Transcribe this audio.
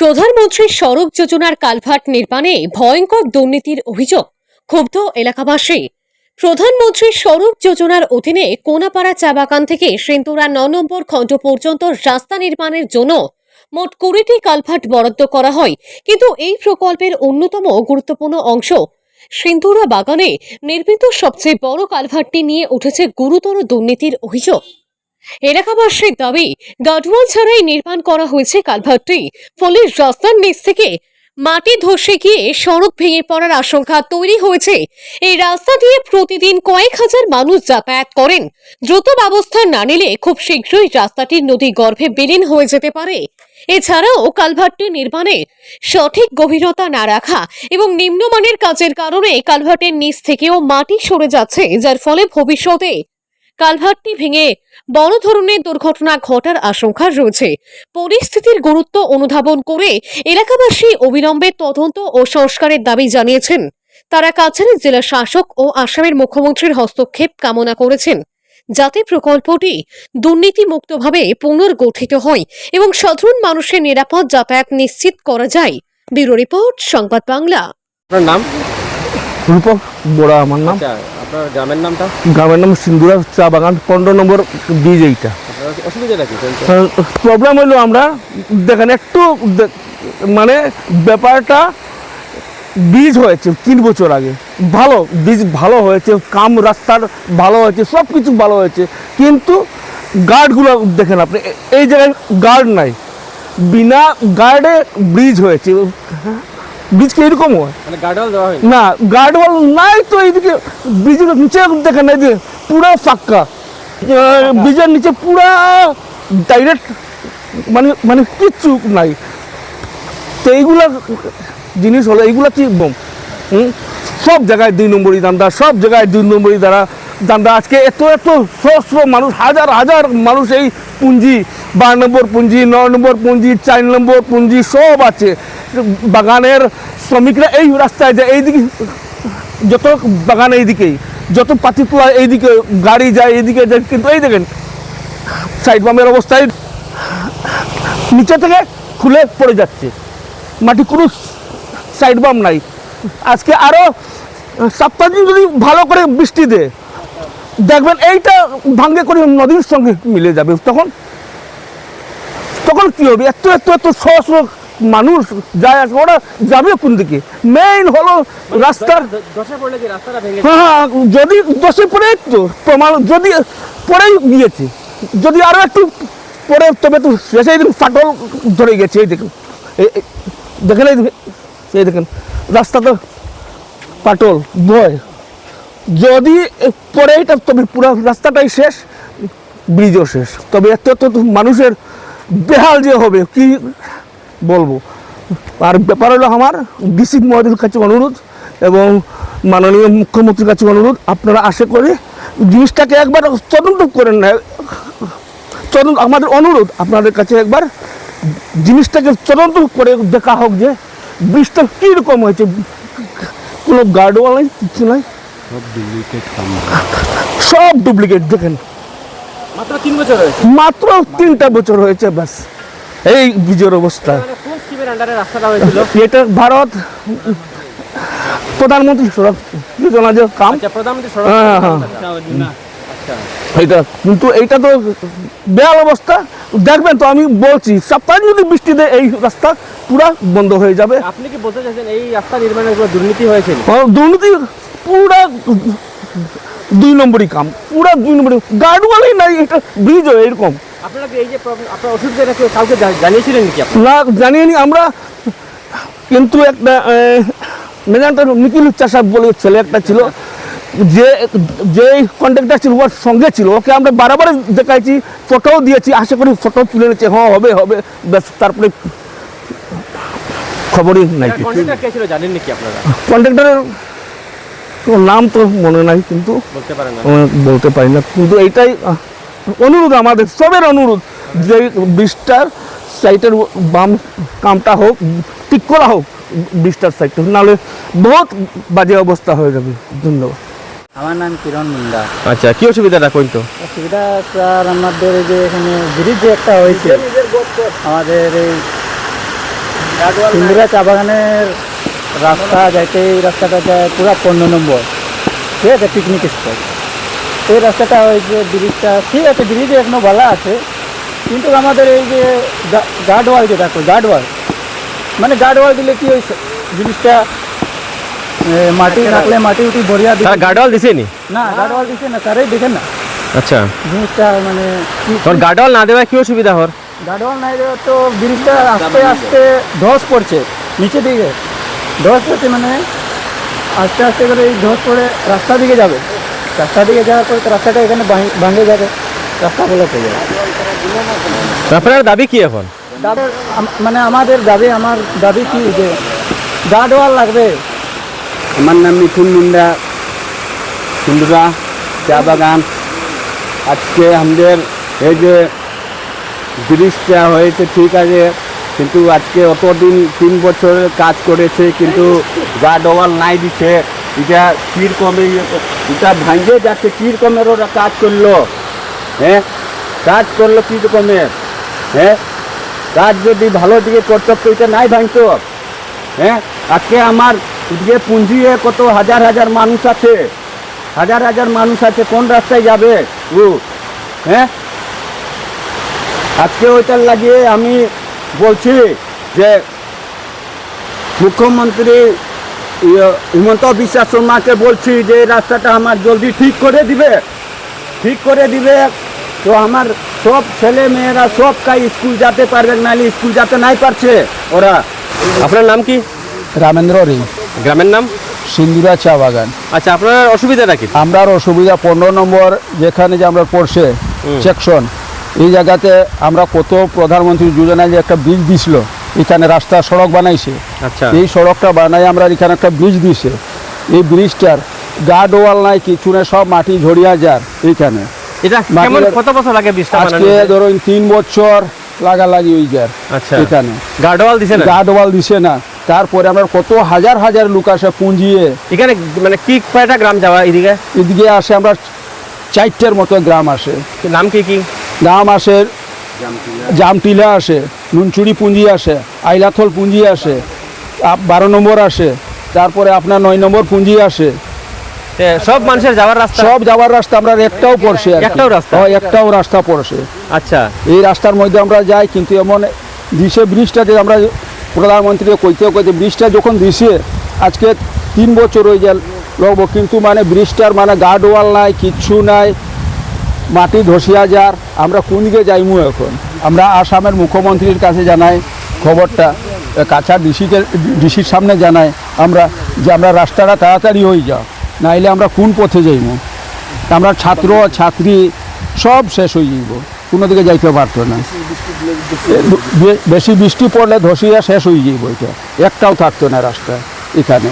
প্রধানমন্ত্রীর সড়ক যোজনার কালভার্ট নির্মাণে ভয়ঙ্কর দুর্নীতির অভিযোগ, ক্ষুব্ধ এলাকাবাসী। প্রধানমন্ত্রীর সড়ক যোজনার অধীনে কোনাপাড়া চা বাগান থেকে সেন্দুরা ন নম্বর খণ্ড পর্যন্ত রাস্তা নির্মাণের জন্য মোট কুড়িটি কালভার্ট বরাদ্দ করা হয়। কিন্তু এই প্রকল্পের অন্যতম গুরুত্বপূর্ণ অংশ সিন্ধুরা বাগানে নির্মিত সবচেয়ে বড় কালভার্টটি নিয়ে উঠেছে গুরুতর দুর্নীতির অভিযোগ। এলাকাবাসীর দাবি গার্ডওয়াল ছাড়াই নির্মাণ করা হয়েছে কালভার্টটি। ফলে রাস্তার নিচ থেকে মাটি ধসে গিয়ে সড়ক ভেঙে পড়ার আশঙ্কা তৈরি হয়েছে। এই রাস্তা দিয়ে প্রতিদিন কয়েক হাজার মানুষ যাতায়াত করেন। দ্রুত ব্যবস্থা না নিলে খুব শীঘ্রই রাস্তাটি নদী গর্ভে বিলীন হয়ে যেতে পারে। এছাড়াও কালভার্টটি নির্মাণে সঠিক গভীরতা না রাখা এবং নিম্নমানের কাজের কারণে কালভার্টের নিচ থেকেও মাটি সরে যাচ্ছে, যার ফলে ভবিষ্যতে কালভার্টটি ভেঙে বড় ধরনের দুর্ঘটনা ঘটার আশঙ্কা রয়েছে। পরিস্থিতির গুরুত্ব অনুধাবন করে এলাকাবাসী অবিলম্বে তদন্ত ও সংস্কারের দাবি জানিয়েছেন। তারা কাছাড়ের জেলা শাসক ও আসামের মুখ্যমন্ত্রীর হস্তক্ষেপ কামনা করেছেন। যাতে প্রকল্পটি দুর্নীতিমুক্তভাবে পুনর্গঠিত হয় এবং সাধারণ মানুষের নিরাপদ যাতায়াত নিশ্চিত করা যায়। ব্যুরো রিপোর্ট, সংবাদ বাংলা। নাম? রূপক বোরা আমার নাম। আচ্ছা আপনার গ্রামের নামটা? গ্রামের নাম সিন্দুরা চা বাগান পনেরো নম্বর ব্রিজ এইটা অসুবিধাটা কি প্রবলেম হলো আমরা দেখেন একটু মানে ব্যাপারটা বীজ হয়েছে তিন বছর আগে। ভালো বীজ ভালো হয়েছে কাম রাস্তার ভালো হয়েছে সব কিছু ভালো হয়েছে। কিন্তু গার্ডগুলো দেখেন আপনি এই জায়গায় গার্ড নাই। বিনা গার্ডে ব্রিজ হয়েছে। ব্রিজ কি এরকম হয়? মানে না গার্ডওয়াল নাই তো এইদিকে ব্রিজের নিচে দেখেন এই যে পুরো ফাঁকা। ব্রিজের নিচে পুরা ডাইরেক্ট মানে মানে কিচ্ছু নাই। তো এইগুলা জিনিস হলো এইগুলা কি? সব জায়গায় দুই নম্বরই দান্দা সব জায়গায় দুই নম্বরই দ্বারা দান্দা। আজকে এত এত সহস্র মানুষ হাজার হাজার মানুষ এই পুঁজি বারো নম্বর পুঁজি নয় নম্বর পুঁজি, চার নম্বর পুঁজি, সব আছে। বাগানের শ্রমিকরা এই রাস্তায় যায় এইদিকে যত বাগান এইদিকেই যত পাতি তোলা এইদিকে, গাড়ি যায় এইদিকে যায়, কিন্তু এই দেখেন সাইড বামের অবস্থায় নিচে থেকে খুলে পড়ে যাচ্ছে। মাটি কোনো সাইড বাম নাই। আজকে আরও সপ্তাহ দিন যদি ভালো করে বৃষ্টি দেয়, দেখবেন এইটা ভাঙ্গে করে নদীর সঙ্গে মিলে যাবে। তখন তখন কি হবে? এত এত এত সহস্র মানুষ যায় আসবে ওরা যাবে কোন দিকে? মেইন হলো রাস্তার হ্যাঁ হ্যাঁ, যদি দশে পরে তো প্রমাণ যদি পরেই গিয়েছে যদি আরও একটু পরে তবে তো সেই দিন ফাটল ধরে গেছে এই দেখুন। দেখেন এই দেখেন, রাস্তা তো পাটল বয় যদি পরে এটা তবে পুরো রাস্তাটাই শেষ ব্রিজও শেষ। তবে এত এত তো মানুষের বেহাল যে হবে কি বলব? আর ব্যাপার হলো আমার ডিসি মহোদয়ের কাছে অনুরোধ এবং মাননীয় মুখ্যমন্ত্রীর কাছে অনুরোধ আপনারা আশা করে জিনিসটাকে একবার তদন্ত করেন না তদন্ত আমাদের অনুরোধ আপনাদের কাছে একবার জিনিসটাকে তদন্ত করে দেখা হোক যে ব্রিজটা কীরকম হয়েছে। কোনো গার্ডওয়াল নাই কিছু নাই? সব ডুপ্লিকেট দেখেন। মাত্র তিন বছর হয়েছে। মাত্র তিনটা বছর হয়েছে ব্যাস। এই ব্রিজের অবস্থা। এটা ভারত প্রধানমন্ত্রী সড়ক যোজনা যে কাম। আচ্ছা সড়ক হ্যাঁ, হ্যাঁ। আচ্ছা এটা কিন্তু এইটা তো বেহাল অবস্থা। দেখবেন তো আমি বলছি সপ্তাহে যদি বৃষ্টি দেয় এই রাস্তা পুরা বন্ধ হয়ে যাবে। আপনি কি বলতে চাইছেন এই রাস্তা নির্মাণের দুর্নীতি হয়েছে? দুর্নীতি পুরা দুই নম্বরই কাম পুরা দুই নম্বরই গার্ডওয়ালই নাই এটা ব্রিজ এরকম। আপনারা কি এই যে প্রবলেম আপনার অসুবিধাটা কি জানিয়েছিলেন নাকি আপনি? না জানিয়ে আমরা কিন্তু একটা মেজানটা নিখিল চাষা বলে ছেলে একটা ছিল যে যে কন্ট্রাক্টর ছিল ওর সঙ্গে ছিল ওকে আমরা বারবার দেখাইছি ফটোও দিয়েছি আশা করি ফটো তুলে নিচ্ছে হ্যাঁ হবে হবে ব্যাস তারপরে খবরই নাই কন্ট্রাক্টর কন্ট্রাক্টরের নাম তো মনে নাই কিন্তু বলতে পারেন না। বলতে পারি না। কিন্তু এইটাই অনুরোধ আমাদের সবের অনুরোধ যে ব্রিজটার সাইটের বাম কামটা হোক ঠিক করা হোক ব্রিজটার সাইডটা নাহলে বহুত বাজে অবস্থা হয়ে যাবে। ধন্যবাদ। আমার নাম কিরণ মুন্ডা। আচ্ছা কি অসুবিধাটা কই তো? অসুবিধা স্যার আমাদের এই যে এখানে ব্রিজ যে একটা হয়েছে। আমাদের এই ইন্দিরা চা বাগানের রাস্তা যাইতে এই রাস্তাটা যায় পুরো পনেরো নম্বর। ঠিক আছে পিকনিক স্পট এই রাস্তাটা ওই যে ব্রিজটা ঠিক আছে ব্রিজ এখনও ভালো আছে। কিন্তু আমাদের এই যে গার্ড ওয়াল যেটা গার্ড ওয়াল মানে গার্ড ওয়াল দিলে কি ওই জিনিসটা মাটি রাখলে মাটি উঠি বড়িয়া দিবে তারা দিছে না? গার্ড ওয়াল দিচ্ছে না তারাই দেখেন না। আচ্ছা। জিনিসটা মানে তোর গার্ডওয়াল না দেওয়া কি অসুবিধা হর? গাডওয়াল না দেওয়া তো ব্রিজটা আস্তে আস্তে ধস পড়ছে নিচে দিকে। ধস পড়ছে মানে আস্তে আস্তে করে এই ধস পড়ে রাস্তা দিকে যাবে। রাস্তা দিকে যাওয়ার পরে তো রাস্তাটা এখানে ভাঙ- ভাঙে যাবে। রাস্তা বলে হয়ে যাবে। আপনার দাবি কি এখন? মানে আমাদের দাবি আমার দাবি কি যে গার্ডওয়াল লাগবে। আমার নাম মিঠুন মুন্ডা সিন্দুরা চা বাগান। আজকে আমাদের এই যে ব্রিজটা হয়েছে ঠিক আছে কিন্তু আজকে অতদিন তিন বছরের কাজ করেছে, কিন্তু গার্ড ওয়াল নাই দিচ্ছে এটা কীরকমে এটা ভাঙে যাচ্ছে কীরকমের ওরা কাজ করল। হ্যাঁ? কাজ করল কীরকমের হ্যাঁ? কাজ যদি ভালো দিকে করতো, তো এটা নাই ভাঙতো। হ্যাঁ? আজকে আমার যে পুঁজি কত হাজার হাজার মানুষ আছে। হাজার হাজার মানুষ আছে, কোন রাস্তায় যাবে? ও হ্যাঁ? আজকে ওইটার লাগিয়ে আমি বলছি যে মুখ্যমন্ত্রী ইয়ে, হিমন্ত বিশ্ব শর্মাকে বলছি যে রাস্তাটা আমার জলদি ঠিক করে দিবে। ঠিক করে দিবে। তো আমার সব ছেলে মেয়েরা সব কাজ স্কুল যেতে পারবে নাহলে স্কুল যেতে নাই পারছে ওরা। আপনার নাম কি? রামেন্দ্র রি। গ্রামের নাম? সিন্দুরা চা বাগান। আচ্ছা আপনার অসুবিধাটা কি? আমরা অসুবিধা পনেরো নম্বর যেখানে যে আমরা পড়ছে সেকশন এই জায়গাতে আমরা কত প্রধানমন্ত্রী যোজনায় যে একটা ব্রিজ দিছিল এখানে রাস্তা সড়ক বানাইছে। আচ্ছা। এই সড়কটা বানাই আমরা এখানে একটা ব্রিজ দিছে। এই ব্রিজটার গার্ড ওয়াল নাই কিছু না সব মাটি ঝরিয়া যার এইখানে। কত বছর লাগে আজকে ধরুন তিন বছর লাগালাগি ওই যার আচ্ছা। এখানে। গার্ডওয়াল দিছে না? গার্ড ওয়াল দিছে না। তারপরে আমরা কত হাজার হাজার লোক আসে পুঁজিয়ে। এখানে মানে কি কয়টা গ্রাম যাওয়া এদিকে? এদিকে আসে আমরা চারটের মতো গ্রাম আসে। নাম কি কি? গ্রাম আসে জামটিলা আসে নুনচুরি পুঁজি আসে আইলাথল পুঁজি আসে বারো নম্বর আসে তারপরে আপনার নয় নম্বর পুঁজি আসে। সব মানুষের যাওয়ার রাস্তা? সব যাওয়ার রাস্তা আমরা একটাও পড়ছে একটাও রাস্তা? হ্যাঁ, একটাও রাস্তা পড়ছে। আচ্ছা। এই রাস্তার মধ্যে আমরা যাই কিন্তু এমন দিশে ব্রিজটাতে আমরা প্রধানমন্ত্রী কইতে কইতে ব্রিজটা যখন দিছে আজকে তিন বছর হয়ে যায় লগব কিন্তু মানে ব্রিজটার মানে গার্ড ওয়াল নাই কিচ্ছু নাই মাটি ধসিয়া যার, আমরা কোন দিকে যাইমু এখন? আমরা আসামের মুখ্যমন্ত্রীর কাছে জানাই খবরটা কাছা ডিসিকে, ডিসির সামনে জানাই আমরা যে আমরা রাস্তাটা তাড়াতাড়ি হয়ে যাও, নাইলে আমরা কোন পথে যাইমু? আমরা ছাত্র, ছাত্রী, সব শেষ হয়ে যাইব, কোনো দিকে যাইতে পারতো না। বেশি বৃষ্টি পড়লে ধসিয়া শেষ হয়ে যাইব এটা, একটাও থাকতো না রাস্তা এখানে।